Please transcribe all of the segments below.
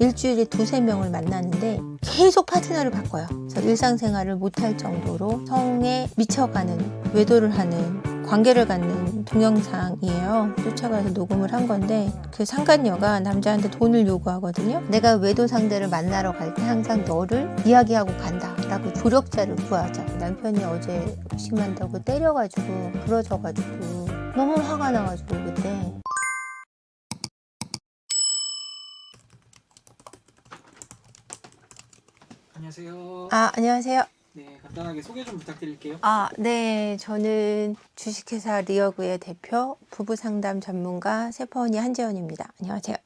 일주일에 두세 명을 만나는데 계속 파트너를 바꿔요. 그래서 일상생활을 못할 정도로 성에 미쳐가는 외도를 하는 관계를 갖는 동영상이에요. 쫓아가서 녹음을 한 건데 그 상간녀가 남자한테 돈을 요구하거든요. 내가 외도 상대를 만나러 갈 때 항상 너를 이야기하고 간다라고 조력자를 구하죠. 남편이 어제 심한다고 때려가지고 부러져가지고 너무 화가 나가지고 그때 안녕하세요. 아 안녕하세요. 네, 간단하게 소개 좀 부탁드릴게요. 아, 네. 저는 주식회사 리어그의 대표, 부부 상담 전문가 세퍼언니 한재원입니다. 안녕하세요.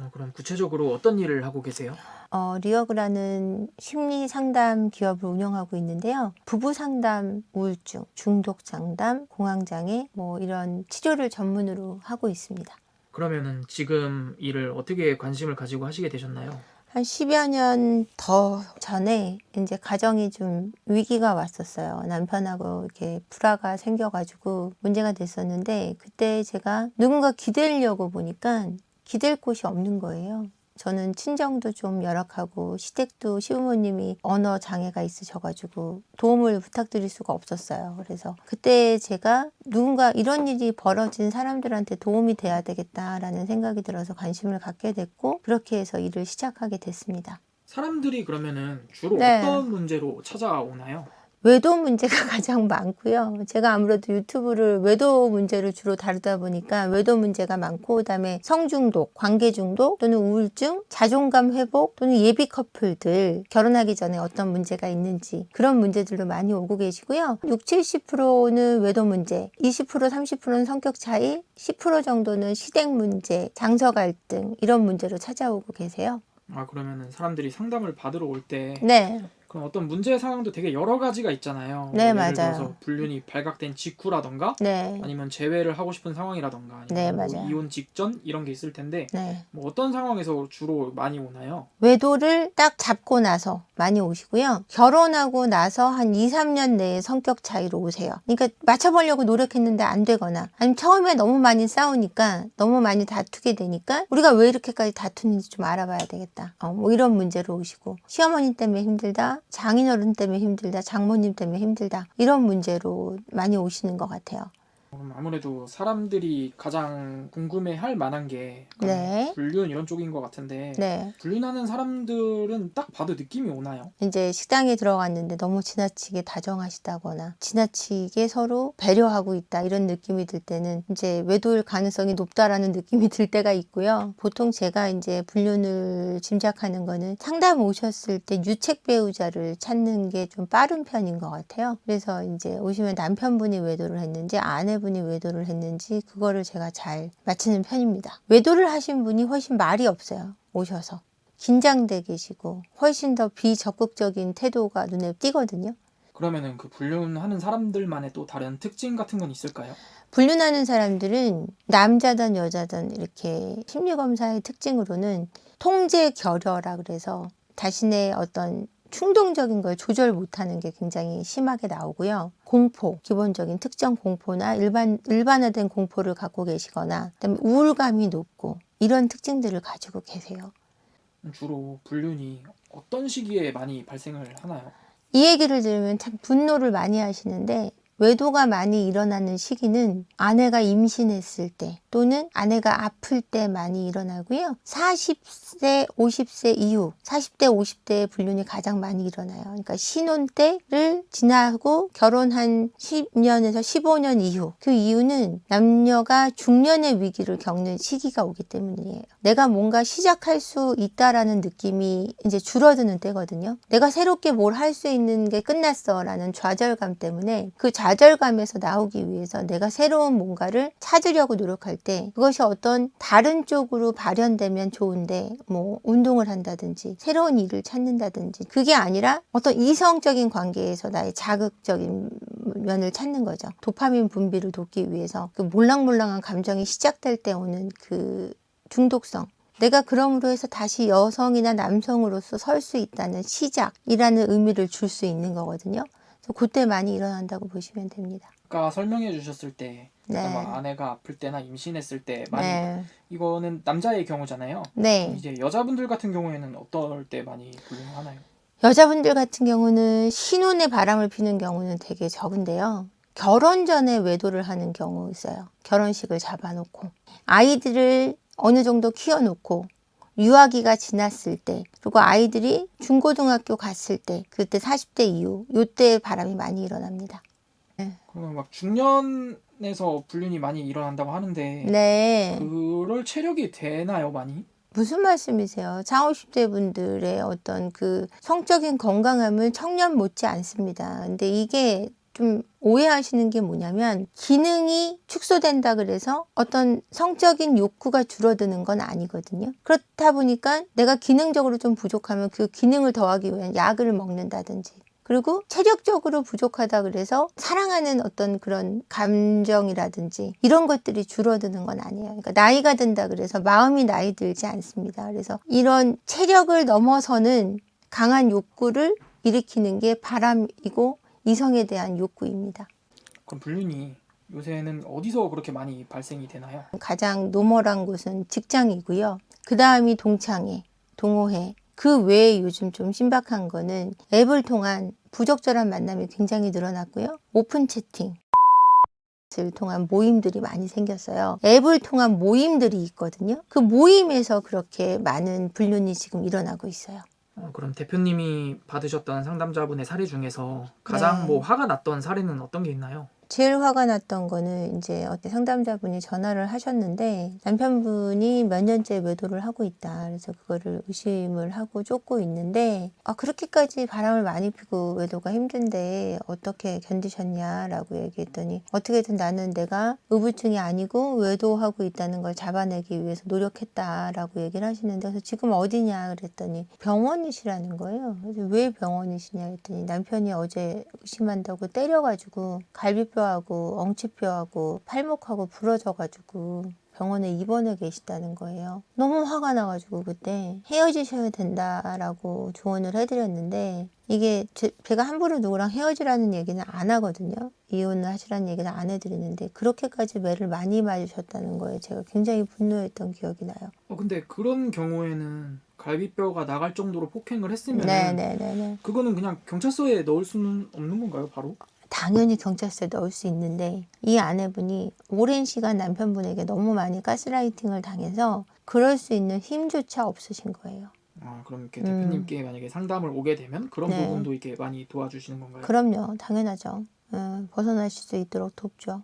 어, 그럼 구체적으로 어떤 일을 하고 계세요? 어, 리어그라는 심리 상담 기업을 운영하고 있는데요. 부부 상담, 우울증, 중독 상담, 공황장애, 뭐 이런 치료를 전문으로 하고 있습니다. 그러면은 지금 일을 어떻게 관심을 가지고 하시게 되셨나요? 한 10여 년 더 전에 이제 가정이 좀 위기가 왔었어요. 남편하고 이렇게 불화가 생겨가지고 문제가 됐었는데 그때 제가 누군가 기대려고 보니까 기댈 곳이 없는 거예요. 저는 친정도 좀 열악하고 시댁도 시부모님이 언어 장애가 있으셔가지고 도움을 부탁드릴 수가 없었어요. 그래서 그때 제가 누군가 이런 일이 벌어진 사람들한테 도움이 돼야 되겠다라는 생각이 들어서 관심을 갖게 됐고 그렇게 해서 일을 시작하게 됐습니다. 사람들이 그러면은 주로 네. 어떤 문제로 찾아오나요? 외도 문제가 가장 많고요. 제가 아무래도 유튜브를 외도 문제를 주로 다루다 보니까 외도 문제가 많고 그다음에 성중독, 관계 중독 또는 우울증, 자존감 회복 또는 예비 커플들 결혼하기 전에 어떤 문제가 있는지 그런 문제들도 많이 오고 계시고요. 6, 70%는 외도 문제, 20%, 30%는 성격 차이, 10% 정도는 시댁 문제, 장서 갈등 이런 문제로 찾아오고 계세요. 아, 그러면은 사람들이 상담을 받으러 올때 네. 그럼 어떤 문제 상황도 되게 여러 가지가 있잖아요. 네, 예를 맞아요. 들어서 불륜이 발각된 직후라던가 네. 아니면 재회를 하고 싶은 상황이라던가 아니면 네, 뭐 맞아요. 이혼 직전 이런 게 있을 텐데 네. 뭐 어떤 상황에서 주로 많이 오나요? 외도를 딱 잡고 나서 많이 오시고요. 결혼하고 나서 한 2, 3년 내에 성격 차이로 오세요. 그러니까 맞춰보려고 노력했는데 안 되거나 아니면 처음에 너무 많이 싸우니까 너무 많이 다투게 되니까 우리가 왜 이렇게까지 다투는지 좀 알아봐야 되겠다. 어, 뭐 이런 문제로 오시고 시어머니 때문에 힘들다, 장인어른 때문에 힘들다, 장모님 때문에 힘들다 이런 문제로 많이 오시는 것 같아요. 그럼 아무래도 사람들이 가장 궁금해할 만한 게 약간 네. 불륜 이런 쪽인 것 같은데 네. 불륜하는 사람들은 딱 봐도 느낌이 오나요? 이제 식당에 들어갔는데 너무 지나치게 다정하시다거나 지나치게 서로 배려하고 있다 이런 느낌이 들 때는 이제 외도일 가능성이 높다라는 느낌이 들 때가 있고요. 보통 제가 이제 불륜을 짐작하는 거는 상담 오셨을 때 유책 배우자를 찾는 게 좀 빠른 편인 것 같아요. 그래서 이제 오시면 남편분이 외도를 했는지 아내 분이 외도를 했는지 그거를 제가 잘 맞히는 편입니다. 외도를 하신 분이 훨씬 말이 없어요. 오셔서. 긴장돼 계시고 훨씬 더 비적극적인 태도가 눈에 띄거든요. 그러면은 그 불륜하는 사람들만의 또 다른 특징 같은 건 있을까요? 불륜하는 사람들은 남자든 여자든 이렇게 심리검사의 특징으로는 통제 결여라 그래서 자신의 어떤 충동적인 걸 조절 못하는 게 굉장히 심하게 나오고요. 공포, 기본적인 특정 공포나 일반 일반화된 공포를 갖고 계시거나, 그다음에 우울감이 높고 이런 특징들을 가지고 계세요. 주로 불륜이 어떤 시기에 많이 발생을 하나요? 이 얘기를 들으면 참 분노를 많이 하시는데 외도가 많이 일어나는 시기는 아내가 임신했을 때 또는 아내가 아플 때 많이 일어나고요. 40세, 50세 이후, 40대, 50대의 불륜이 가장 많이 일어나요. 그러니까 신혼 때를 지나고 결혼한 10년에서 15년 이후. 그 이유는 남녀가 중년의 위기를 겪는 시기가 오기 때문이에요. 내가 뭔가 시작할 수 있다라는 느낌이 이제 줄어드는 때거든요. 내가 새롭게 뭘 할 수 있는 게 끝났어라는 좌절감 때문에 그 좌절감 에서 나오기 위해서 내가 새로운 뭔가를 찾으려고 노력할 때 그것이 어떤 다른 쪽으로 발현되면 좋은데 뭐 운동을 한다든지 새로운 일을 찾는다든지 그게 아니라 어떤 이성적인 관계에서 나의 자극적인 면을 찾는 거죠. 도파민 분비를 돕기 위해서 그 몰랑몰랑한 감정이 시작될 때 오는 그 중독성. 내가 그럼으로 해서 다시 여성이나 남성으로서 설 수 있다는 시작이라는 의미를 줄 수 있는 거거든요. 그때 많이 일어난다고 보시면 됩니다. 아까 설명해 주셨을 때 네. 뭐 아내가 아플 때나 임신했을 때 많이 네. 이거는 남자의 경우잖아요. 네. 이제 여자분들 같은 경우에는 어떨 때 많이 불륜하나요? 여자분들 같은 경우는 신혼의 바람을 피는 경우는 되게 적은데요. 결혼 전에 외도를 하는 경우 있어요. 결혼식을 잡아놓고 아이들을 어느 정도 키워놓고 유아기가 지났을 때 그리고 아이들이 중고등학교 갔을 때 그때 40대 이후 요때 바람이 많이 일어납니다. 그러면 막 중년에서 불륜이 많이 일어난다고 하는데 네. 그럴 체력이 되나요 많이? 무슨 말씀이세요? 40, 50대 분들의 어떤 그 성적인 건강함은 청년 못지 않습니다. 근데 이게 좀 오해하시는 게 뭐냐면 기능이 축소된다 그래서 어떤 성적인 욕구가 줄어드는 건 아니거든요. 그렇다 보니까 내가 기능적으로 좀 부족하면 그 기능을 더하기 위한 약을 먹는다든지 그리고 체력적으로 부족하다 그래서 사랑하는 어떤 그런 감정이라든지 이런 것들이 줄어드는 건 아니에요. 그러니까 나이가 든다 그래서 마음이 나이 들지 않습니다. 그래서 이런 체력을 넘어서는 강한 욕구를 일으키는 게 바람이고 이성에 대한 욕구입니다. 그럼 불륜이 요새는 어디서 그렇게 많이 발생이 되나요? 가장 노멀한 곳은 직장이고요. 그 다음이 동창회, 동호회. 그 외에 요즘 좀 신박한 거는 앱을 통한 부적절한 만남이 굉장히 늘어났고요. 오픈 채팅. 을 통한 모임들이 많이 생겼어요. 앱을 통한 모임들이 있거든요. 그 모임에서 그렇게 많은 불륜이 지금 일어나고 있어요. 어, 그럼 대표님이 받으셨던 상담자분의 사례 중에서 가장 네. 뭐 화가 났던 사례는 어떤 게 있나요? 제일 화가 났던 거는 이제 어떤 상담자분이 전화를 하셨는데 남편분이 몇 년째 외도를 하고 있다. 그래서 그거를 의심을 하고 쫓고 있는데 아 그렇게까지 바람을 많이 피고 외도가 힘든데 어떻게 견디셨냐라고 얘기했더니 어떻게든 나는 내가 의부증이 아니고 외도하고 있다는 걸 잡아내기 위해서 노력했다라고 얘기를 하시는데 그래서 지금 어디냐 그랬더니 병원이시라는 거예요. 그래서 왜 병원이시냐 했더니 남편이 어제 의심한다고 때려가지고 갈비뼈 하고 엉치뼈하고 팔목하고 부러져가지고 병원에 입원해 계시다는 거예요. 너무 화가 나가지고 그때 헤어지셔야 된다라고 조언을 해드렸는데 이게 제, 제가 함부로 누구랑 헤어지라는 얘기는 안 하거든요. 이혼을 하시라는 얘기는 안 해드리는데 그렇게까지 매를 많이 맞으셨다는 거에 제가 굉장히 분노했던 기억이 나요. 어, 근데 그런 경우에는 갈비뼈가 나갈 정도로 폭행을 했으면 네네네네. 그거는 그냥 경찰서에 넣을 수는 없는 건가요, 바로? 당연히 경찰서에 넣을 수 있는데 이 아내분이 오랜 시간 남편분에게 너무 많이 가스라이팅을 당해서 그럴 수 있는 힘조차 없으신 거예요. 아, 그럼 이렇게 음. 대표님께 만약에 상담을 오게 되면 그런 네. 부분도 이렇게 많이 도와주시는 건가요? 그럼요, 당연하죠. 어, 벗어나실 수 있도록 돕죠.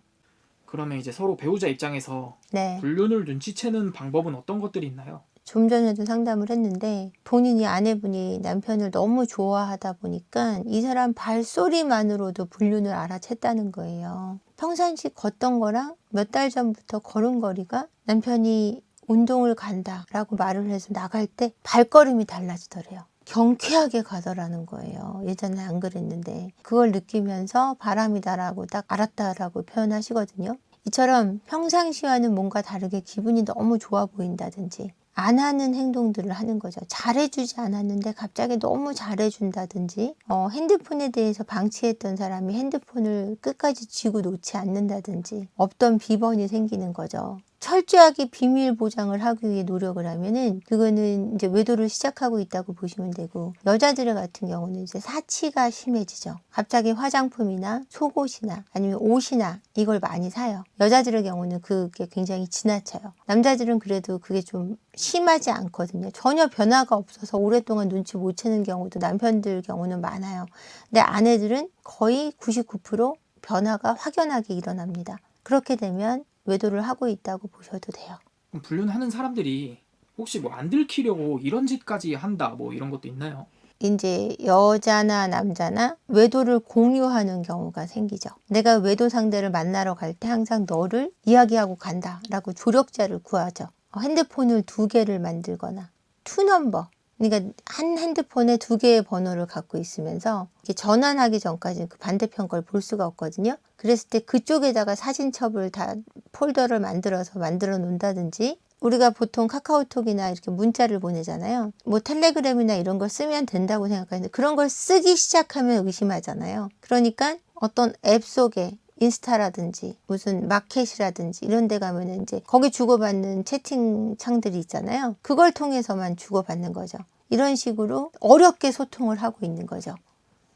그러면 이제 서로 배우자 입장에서 네. 불륜을 눈치채는 방법은 어떤 것들이 있나요? 좀 전에도 상담을 했는데 본인이 아내분이 남편을 너무 좋아하다 보니까 이 사람 발소리만으로도 불륜을 알아챘다는 거예요. 평상시 걷던 거랑 몇 달 전부터 걸은 거리가 남편이 운동을 간다 라고 말을 해서 나갈 때 발걸음이 달라지더래요. 경쾌하게 가더라는 거예요. 예전에 안 그랬는데 그걸 느끼면서 바람이다라고 딱 알았다라고 표현하시거든요. 이처럼 평상시와는 뭔가 다르게 기분이 너무 좋아 보인다든지 안 하는 행동들을 하는 거죠. 잘해주지 않았는데 갑자기 너무 잘해준다든지, 어, 핸드폰에 대해서 방치했던 사람이 핸드폰을 끝까지 쥐고 놓지 않는다든지, 없던 비번이 생기는 거죠. 철저하게 비밀 보장을 하기 위해 노력을 하면은 그거는 이제 외도를 시작하고 있다고 보시면 되고 여자들 같은 경우는 이제 사치가 심해지죠. 갑자기 화장품이나 속옷이나 아니면 옷이나 이걸 많이 사요. 여자들의 경우는 그게 굉장히 지나쳐요. 남자들은 그래도 그게 좀 심하지 않거든요. 전혀 변화가 없어서 오랫동안 눈치 못 채는 경우도 남편들 경우는 많아요. 근데 아내들은 거의 99% 변화가 확연하게 일어납니다. 그렇게 되면 외도를 하고 있다고 보셔도 돼요. 그럼 불륜하는 사람들이 혹시 뭐 안 들키려고 이런 짓까지 한다 뭐 이런 것도 있나요? 이제 여자나 남자나 외도를 공유하는 경우가 생기죠. 내가 외도 상대를 만나러 갈 때 항상 너를 이야기하고 간다라고 조력자를 구하죠. 어, 핸드폰을 두 개를 만들거나 투 넘버. 그러니까 한 핸드폰에 두 개의 번호를 갖고 있으면서 전환하기 전까지 그 반대편 걸 볼 수가 없거든요. 그랬을 때 그쪽에다가 사진첩을 다 폴더를 만들어서 만들어 놓는다든지 우리가 보통 카카오톡이나 이렇게 문자를 보내잖아요. 뭐 텔레그램이나 이런 걸 쓰면 된다고 생각하는데 그런 걸 쓰기 시작하면 의심하잖아요. 그러니까 어떤 앱 속에 인스타라든지 무슨 마켓이라든지 이런 데 가면은 이제 거기 주고받는 채팅창들이 있잖아요. 그걸 통해서만 주고받는 거죠. 이런 식으로 어렵게 소통을 하고 있는 거죠.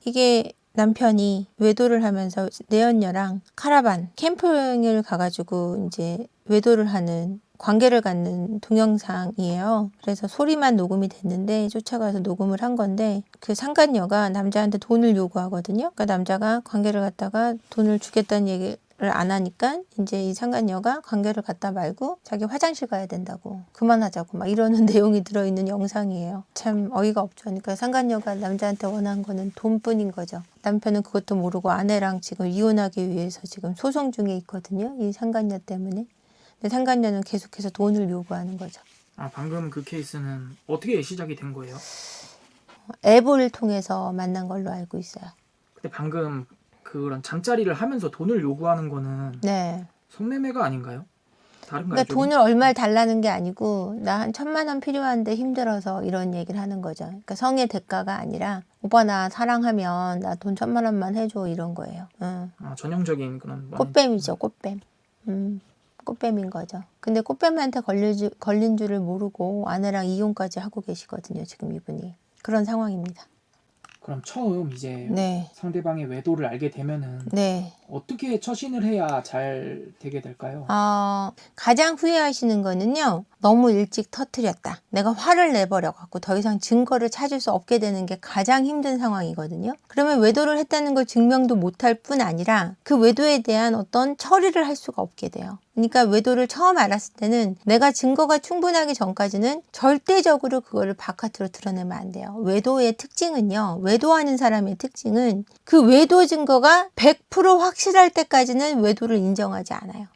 이게 남편이 외도를 하면서 내연녀랑 카라반 캠핑을 가가지고 이제 외도를 하는 관계를 갖는 동영상이에요. 그래서 소리만 녹음이 됐는데 쫓아가서 녹음을 한 건데 그 상간녀가 남자한테 돈을 요구하거든요. 그러니까 남자가 관계를 갖다가 돈을 주겠다는 얘기를 안 하니까 이제 이 상간녀가 관계를 갖다 말고 자기 화장실 가야 된다고 그만하자고 막 이러는 내용이 들어있는 영상이에요. 참 어이가 없죠. 그러니까 상간녀가 남자한테 원한 거는 돈뿐인 거죠. 남편은 그것도 모르고 아내랑 지금 이혼하기 위해서 지금 소송 중에 있거든요. 이 상간녀 때문에. 상간녀는 계속해서 돈을 요구하는 거죠. 아 방금 그 케이스는 어떻게 시작이 된 거예요? 앱을 통해서 만난 걸로 알고 있어요. 근데 방금 그런 잠자리를 하면서 돈을 요구하는 거는 네. 성매매가 아닌가요? 다른가요? 그러니까 좀? 돈을 얼마를 달라는 게 아니고 나 한 천만 원 필요한데 힘들어서 이런 얘기를 하는 거죠. 그러니까 성의 대가가 아니라 오빠 나 사랑하면 나 돈 천만 원만 해줘 이런 거예요. 응. 아, 전형적인 그런 뭐- 꽃뱀이죠, 꽃뱀. 음, 꽃뱀인 거죠. 근데 꽃뱀한테 줄, 걸린 줄을 모르고 아내랑 이혼까지 하고 계시거든요, 지금 이분이. 그런 상황입니다. 그럼 처음 이제 네, 상대방의 외도를 알게 되면은 네. 어떻게 처신을 해야 잘 되게 될까요? 어, 가장 후회하시는 거는요, 너무 일찍 터트렸다. 내가 화를 내버려 갖고 더 이상 증거를 찾을 수 없게 되는 게 가장 힘든 상황이거든요. 그러면 외도를 했다는 걸 증명도 못할 뿐 아니라 그 외도에 대한 어떤 처리를 할 수가 없게 돼요. 그러니까 외도를 처음 알았을 때는 내가 증거가 충분하기 전까지는 절대적으로 그거를 바깥으로 드러내면 안 돼요. 외도의 특징은요, 외도하는 사람의 특징은 그 외도 증거가 100%확 실할 때까지는 외도를 인정하지 않아요.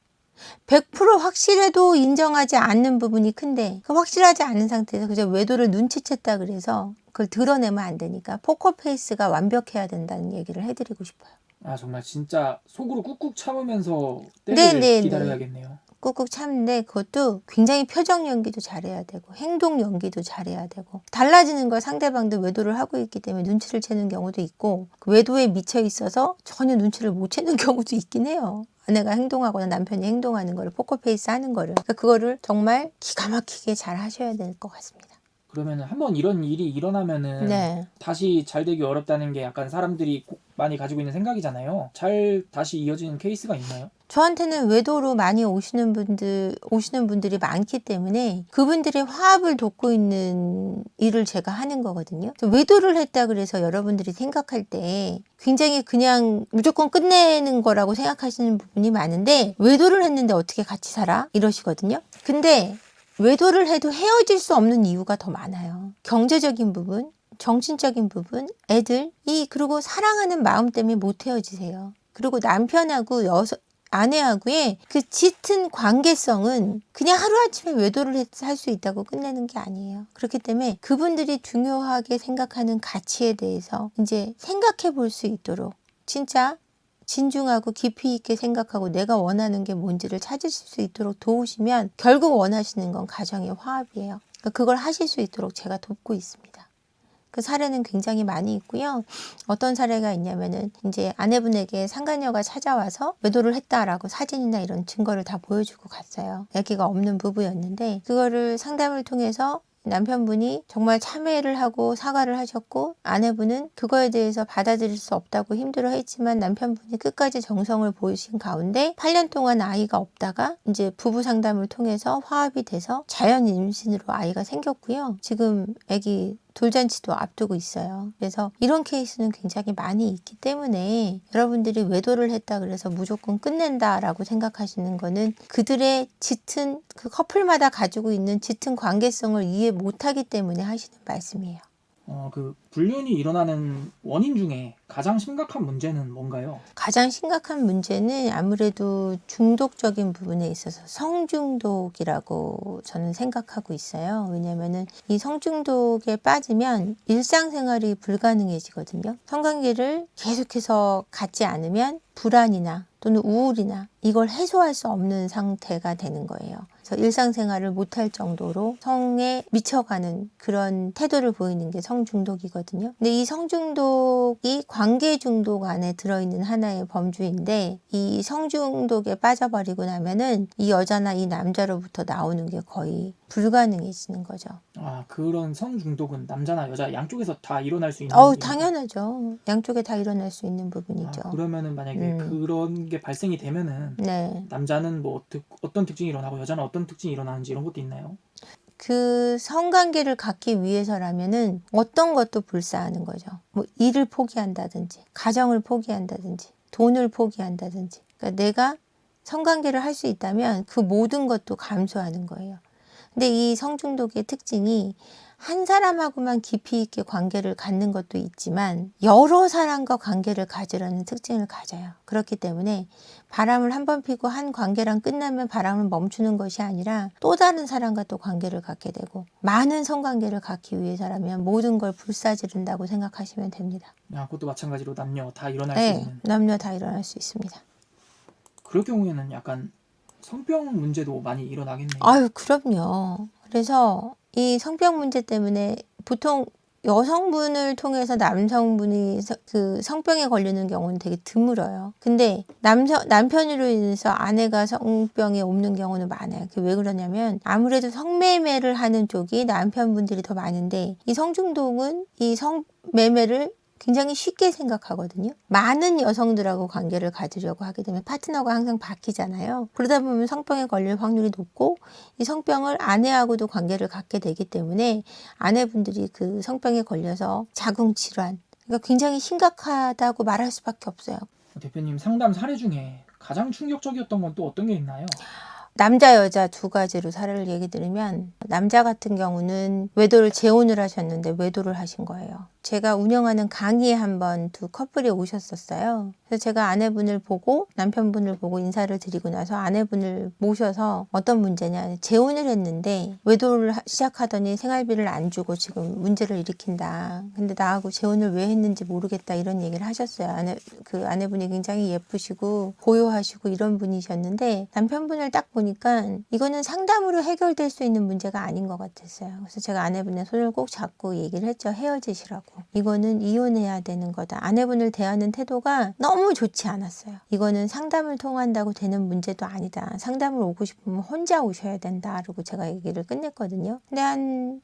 100% 확실해도 인정하지 않는 부분이 큰데 그 확실하지 않은 상태에서 그저 외도를 눈치챘다 그래서 그걸 드러내면 안 되니까 포커페이스가 완벽해야 된다는 얘기를 해드리고 싶어요. 아 정말 진짜 속으로 꾹꾹 참으면서 네, 때를 네, 기다려야겠네요. 꾹꾹 참는데 그것도 굉장히 표정 연기도 잘해야 되고 행동 연기도 잘해야 되고 달라지는 걸 상대방도 외도를 하고 있기 때문에 눈치를 채는 경우도 있고 그 외도에 미쳐 있어서 전혀 눈치를 못 채는 경우도 있긴 해요. 아내가 행동하거나 남편이 행동하는 거를 포커페이스 하는 거를 그러니까 그거를 정말 기가 막히게 잘 하셔야 될 것 같습니다. 그러면 한번 이런 일이 일어나면은 네. 다시 잘 되기 어렵다는 게 약간 사람들이 고- 많이 가지고 있는 생각이잖아요. 잘 다시 이어지는 케이스가 있나요? 저한테는 외도로 많이 오시는 분들 오시는 분들이 많기 때문에 그분들의 화합을 돕고 있는 일을 제가 하는 거거든요. 외도를 했다 그래서 여러분들이 생각할 때 굉장히 그냥 무조건 끝내는 거라고 생각하시는 부분이 많은데 외도를 했는데 어떻게 같이 살아? 이러시거든요. 근데 외도를 해도 헤어질 수 없는 이유가 더 많아요. 경제적인 부분, 정신적인 부분, 애들, 이 그리고 사랑하는 마음 때문에 못 헤어지세요. 그리고 남편하고 여서 아내하고의 그 짙은 관계성은 그냥 하루아침에 외도를 할 수 있다고 끝내는 게 아니에요. 그렇기 때문에 그분들이 중요하게 생각하는 가치에 대해서 이제 생각해 볼 수 있도록 진짜 진중하고 깊이 있게 생각하고 내가 원하는 게 뭔지를 찾으실 수 있도록 도우시면 결국 원하시는 건 가정의 화합이에요. 그러니까 그걸 하실 수 있도록 제가 돕고 있습니다. 그 사례는 굉장히 많이 있고요. 어떤 사례가 있냐면은 이제 아내분에게 상간녀가 찾아와서 외도를 했다라고 사진이나 이런 증거를 다 보여주고 갔어요. 아기가 없는 부부였는데 그거를 상담을 통해서 남편분이 정말 참회를 하고 사과를 하셨고 아내분은 그거에 대해서 받아들일 수 없다고 힘들어 했지만 남편분이 끝까지 정성을 보이신 가운데 8년 동안 아이가 없다가 이제 부부 상담을 통해서 화합이 돼서 자연 임신으로 아이가 생겼고요. 지금 아기 돌잔치도 앞두고 있어요. 그래서 이런 케이스는 굉장히 많이 있기 때문에 여러분들이 외도를 했다 그래서 무조건 끝낸다라고 생각하시는 거는 그들의 짙은 그 커플마다 가지고 있는 짙은 관계성을 이해 못하기 때문에 하시는 말씀이에요. 어, 그 불륜이 일어나는 원인 중에 가장 심각한 문제는 뭔가요? 가장 심각한 문제는 아무래도 중독적인 부분에 있어서 성중독이라고 저는 생각하고 있어요. 왜냐면은 이 성중독에 빠지면 일상생활이 불가능해지거든요. 성관계를 계속해서 갖지 않으면 불안이나 또는 우울이나 이걸 해소할 수 없는 상태가 되는 거예요. 그래서 일상생활을 못할 정도로 성에 미쳐가는 그런 태도를 보이는 게 성중독이거든요. 근데 이 성중독이 관계 중독 안에 들어있는 하나의 범주인데 이 성중독에 빠져버리고 나면은 이 여자나 이 남자로부터 나오는 게 거의 불가능해지는 거죠. 아 그런 성 중독은 남자나 여자 양쪽에서 다 일어날 수 있는 일인가요? 당연하죠. 양쪽에 다 일어날 수 있는 아, 부분이죠. 그러면은 만약에 음. 그런 게 발생이 되면은 네. 남자는 뭐 어떤 특징이 일어나고 여자는 어떤 특징이 일어나는지 이런 것도 있나요? 그 성관계를 갖기 위해서라면은 어떤 것도 불사하는 거죠. 뭐 일을 포기한다든지, 가정을 포기한다든지, 돈을 포기한다든지. 그러니까 내가 성관계를 할 수 있다면 그 모든 것도 감수하는 거예요. 근데 이 성중독의 특징이 한 사람하고만 깊이 있게 관계를 갖는 것도 있지만 여러 사람과 관계를 가지려는 특징을 가져요. 그렇기 때문에 바람을 한 번 피고 한 관계랑 끝나면 바람을 멈추는 것이 아니라 또 다른 사람과 또 관계를 갖게 되고 많은 성관계를 갖기 위해서라면 모든 걸 불사지른다고 생각하시면 됩니다. 아, 그것도 마찬가지로 남녀 다 일어날 수 네, 있는 남녀 다 일어날 수 있습니다. 그럴 경우에는 약간 성병 문제도 많이 일어나겠네요. 아유, 그럼요. 그래서 이 성병 문제 때문에 보통 여성분을 통해서 남성분이 서- 그 성병에 걸리는 경우는 되게 드물어요. 근데 남성 남편으로 인해서 아내가 성병에 옮는 경우는 많아요. 그게 왜 그러냐면 아무래도 성매매를 하는 쪽이 남편분들이 더 많은데 이 성중독은 이 성매매를 굉장히 쉽게 생각하거든요. 많은 여성들하고 관계를 가지려고 하게 되면 파트너가 항상 바뀌잖아요. 그러다 보면 성병에 걸릴 확률이 높고 이 성병을 아내하고도 관계를 갖게 되기 때문에 아내분들이 그 성병에 걸려서 자궁 질환, 그러니까 굉장히 심각하다고 말할 수밖에 없어요. 대표님 상담 사례 중에 가장 충격적이었던 건 또 어떤 게 있나요? 남자 여자 두 가지로 사례를 얘기 드리면 남자 같은 경우는 외도를 재혼을 하셨는데 외도를 하신 거예요. 제가 운영하는 강의에 한번 두 커플이 오셨었어요. 그래서 제가 아내분을 보고 남편분을 보고 인사를 드리고 나서 아내분을 모셔서 어떤 문제냐 재혼을 했는데 외도를 하- 시작하더니 생활비를 안 주고 지금 문제를 일으킨다. 근데 나하고 재혼을 왜 했는지 모르겠다 이런 얘기를 하셨어요. 아내 그 아내분이 굉장히 예쁘시고 고요하시고 이런 분이셨는데 남편분을 딱 보니까 이거는 상담으로 해결될 수 있는 문제가 아닌 것 같았어요. 그래서 제가 아내분의 손을 꼭 잡고 얘기를 했죠. 헤어지시라고. 이거는 이혼해야 되는 거다. 아내분을 대하는 태도가 너무 좋지 않았어요. 이거는 상담을 통한다고 되는 문제도 아니다. 상담을 오고 싶으면 혼자 오셔야 된다. 그러고 제가 얘기를 끝냈거든요. 근데 한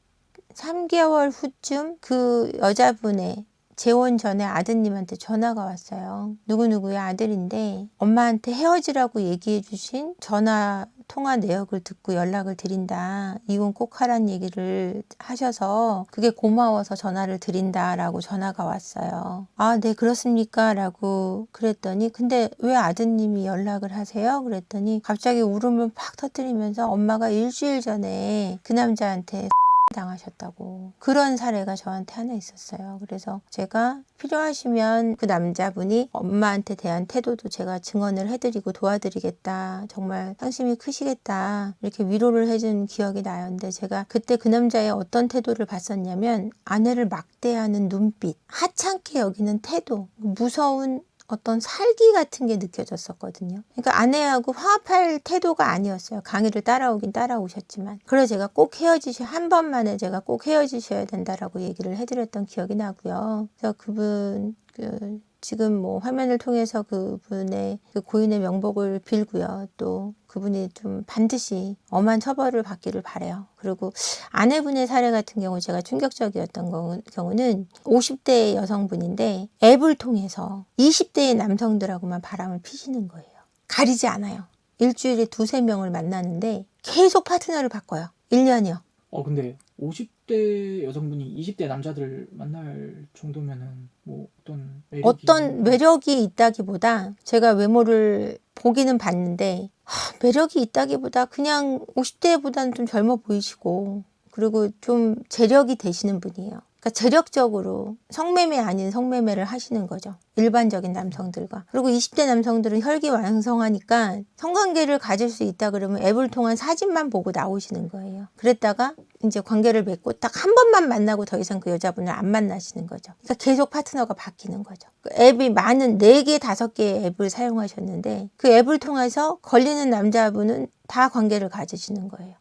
3개월 후쯤 그 여자분의 재혼 전에 아드님한테 전화가 왔어요. 누구누구의 아들인데 엄마한테 헤어지라고 얘기해 주신 전화 통화 내역을 듣고 연락을 드린다. 이혼 꼭 하란 얘기를 하셔서 그게 고마워서 전화를 드린다 라고 전화가 왔어요. 아, 네, 그렇습니까? 라고 그랬더니 근데 왜 아드님이 연락을 하세요? 그랬더니 갑자기 울음을 팍 터뜨리면서 엄마가 일주일 전에 그 남자한테 당하셨다고 그런 사례가 저한테 하나 있었어요. 그래서 제가 필요하시면 그 남자분이 엄마한테 대한 태도도 제가 증언을 해드리고 도와드리겠다. 정말 상심이 크시겠다. 이렇게 위로를 해준 기억이 나요. 근데 제가 그때 그 남자의 어떤 태도를 봤었냐면 아내를 막대하는 눈빛, 하찮게 여기는 태도, 무서운 어떤 살기 같은 게 느껴졌었거든요. 그러니까 아내하고 화합할 태도가 아니었어요. 강의를 따라오긴 따라오셨지만. 그래서 제가 꼭 헤어지셔, 한 번만에 제가 꼭 헤어지셔야 된다라고 얘기를 해드렸던 기억이 나고요. 그래서 그분, 그, 지금 뭐 화면을 통해서 그분의 그 고인의 명복을 빌고요. 또 그분이 좀 반드시 엄한 처벌을 받기를 바래요. 그리고 아내분의 사례 같은 경우 제가 충격적이었던 경우- 경우는 50대 여성분인데 앱을 통해서 20대의 남성들하고만 바람을 피시는 거예요. 가리지 않아요. 일주일에 두세 명을 만나는데 계속 파트너를 바꿔요. 1년이요. 어 근데 50대 여성분이 20대 남자들을 만날 정도면은 뭐 어떤 매력이 어떤 매력이 있다기보다 제가 외모를 보기는 봤는데 하, 매력이 있다기보다 그냥 50대보다는 좀 젊어 보이시고 그리고 좀 재력이 되시는 분이에요. 그러니까 재력적으로 성매매 아닌 성매매를 하시는 거죠. 일반적인 남성들과. 그리고 20대 남성들은 혈기왕성하니까 성관계를 가질 수 있다 그러면 앱을 통한 사진만 보고 나오시는 거예요. 그랬다가 이제 관계를 맺고 딱 한 번만 만나고 더 이상 그 여자분을 안 만나시는 거죠. 그러니까 계속 파트너가 바뀌는 거죠. 그 앱이 많은 4개, 5개의 앱을 사용하셨는데 그 앱을 통해서 걸리는 남자분은 다 관계를 가지시는 거예요.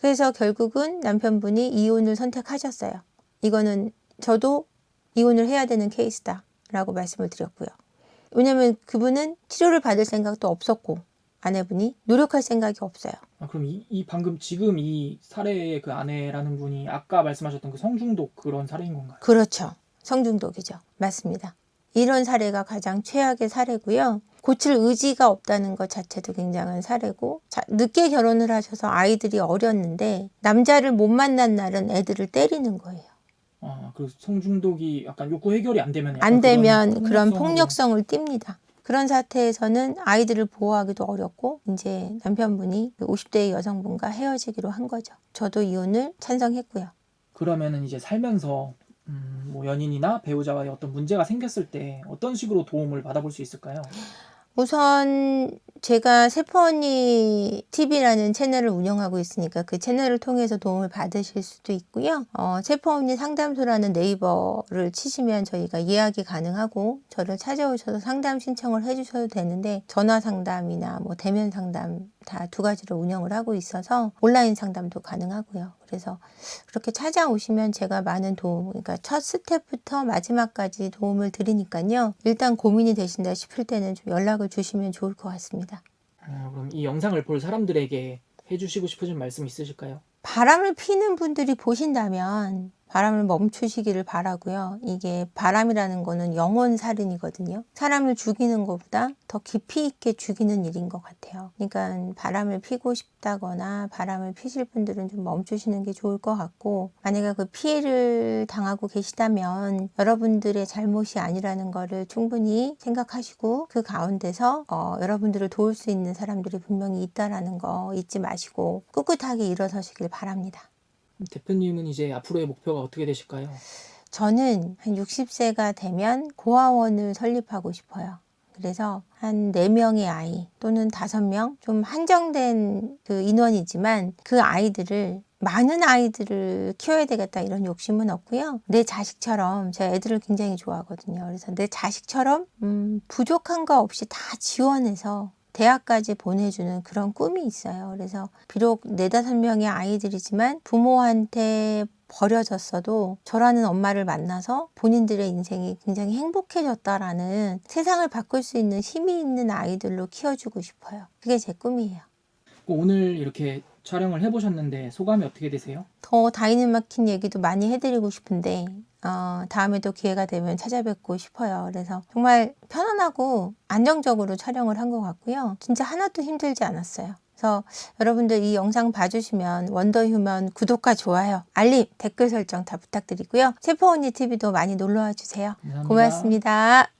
그래서 결국은 남편분이 이혼을 선택하셨어요. 이거는 저도 이혼을 해야 되는 케이스다. 라고 말씀을 드렸고요. 왜냐면 그분은 치료를 받을 생각도 없었고 아내분이 노력할 생각이 없어요. 아, 그럼 이, 이 방금 지금 이 사례의 그 아내라는 분이 아까 말씀하셨던 그 성중독 그런 사례인 건가요? 그렇죠. 성중독이죠. 맞습니다. 이런 사례가 가장 최악의 사례고요. 고칠 의지가 없다는 것 자체도 굉장한 사례고 자, 늦게 결혼을 하셔서 아이들이 어렸는데 남자를 못 만난 날은 애들을 때리는 거예요. 아, 그 성중독이 약간 욕구 해결이 안 되면 안 되면 그런 폭력성을 띱니다. 그런 사태에서는 아이들을 보호하기도 어렵고 이제 남편분이 그 50대의 여성분과 헤어지기로 한 거죠. 저도 이혼을 찬성했고요. 그러면은 이제 살면서 음, 뭐 연인이나 배우자와의 어떤 문제가 생겼을 때 어떤 식으로 도움을 받아볼 수 있을까요? 우선 제가 세포 언니 TV라는 채널을 운영하고 있으니까 그 채널을 통해서 도움을 받으실 수도 있고요. 어, 세포 언니 상담소라는 네이버를 치시면 저희가 예약이 가능하고 저를 찾아오셔서 상담 신청을 해주셔도 되는데 전화 상담이나 뭐 대면 상담 다 두 가지로 운영을 하고 있어서 온라인 상담도 가능하고요. 그래서 그렇게 찾아오시면 제가 많은 도움, 그러니까 첫 스텝부터 마지막까지 도움을 드리니까요. 일단 고민이 되신다 싶을 때는 좀 연락을 주시면 좋을 것 같습니다. 어, 그럼 이 영상을 볼 사람들에게 해주시고 싶으신 말씀 있으실까요? 바람을 피는 분들이 보신다면 바람을 멈추시기를 바라고요. 이게 바람이라는 거는 영혼 살인이거든요. 사람을 죽이는 것보다 더 깊이 있게 죽이는 일인 것 같아요. 그러니까 바람을 피고 싶다거나 바람을 피실 분들은 좀 멈추시는 게 좋을 것 같고 만약에 그 피해를 당하고 계시다면 여러분들의 잘못이 아니라는 거를 충분히 생각하시고 그 가운데서 어, 여러분들을 도울 수 있는 사람들이 분명히 있다라는 거 잊지 마시고 꿋꿋하게 일어서시길 바랍니다. 대표님은 이제 앞으로의 목표가 어떻게 되실까요? 저는 한 60세가 되면 고아원을 설립하고 싶어요. 그래서 한 4명의 아이 또는 5명 좀 한정된 그 인원이지만 그 아이들을 많은 아이들을 키워야 되겠다 이런 욕심은 없고요. 내 자식처럼 제가 애들을 굉장히 좋아하거든요. 그래서 내 자식처럼 음, 부족한 거 없이 다 지원해서 대학까지 보내주는 그런 꿈이 있어요. 그래서 비록 네다섯 명의 아이들이지만 부모한테 버려졌어도 저라는 엄마를 만나서 본인들의 인생이 굉장히 행복해졌다라는 세상을 바꿀 수 있는 힘이 있는 아이들로 키워주고 싶어요. 그게 제 꿈이에요. 오늘 이렇게 촬영을 해보셨는데 소감이 어떻게 되세요? 더 다이내마킨 얘기도 많이 해드리고 싶은데 어, 다음에도 기회가 되면 찾아뵙고 싶어요. 그래서 정말 편안하고 안정적으로 촬영을 한 것 같고요. 진짜 하나도 힘들지 않았어요. 그래서 여러분들 이 영상 봐주시면 원더휴먼 구독과 좋아요, 알림, 댓글 설정 다 부탁드리고요. 세포 언니 TV도 많이 놀러와 주세요. 감사합니다. 고맙습니다.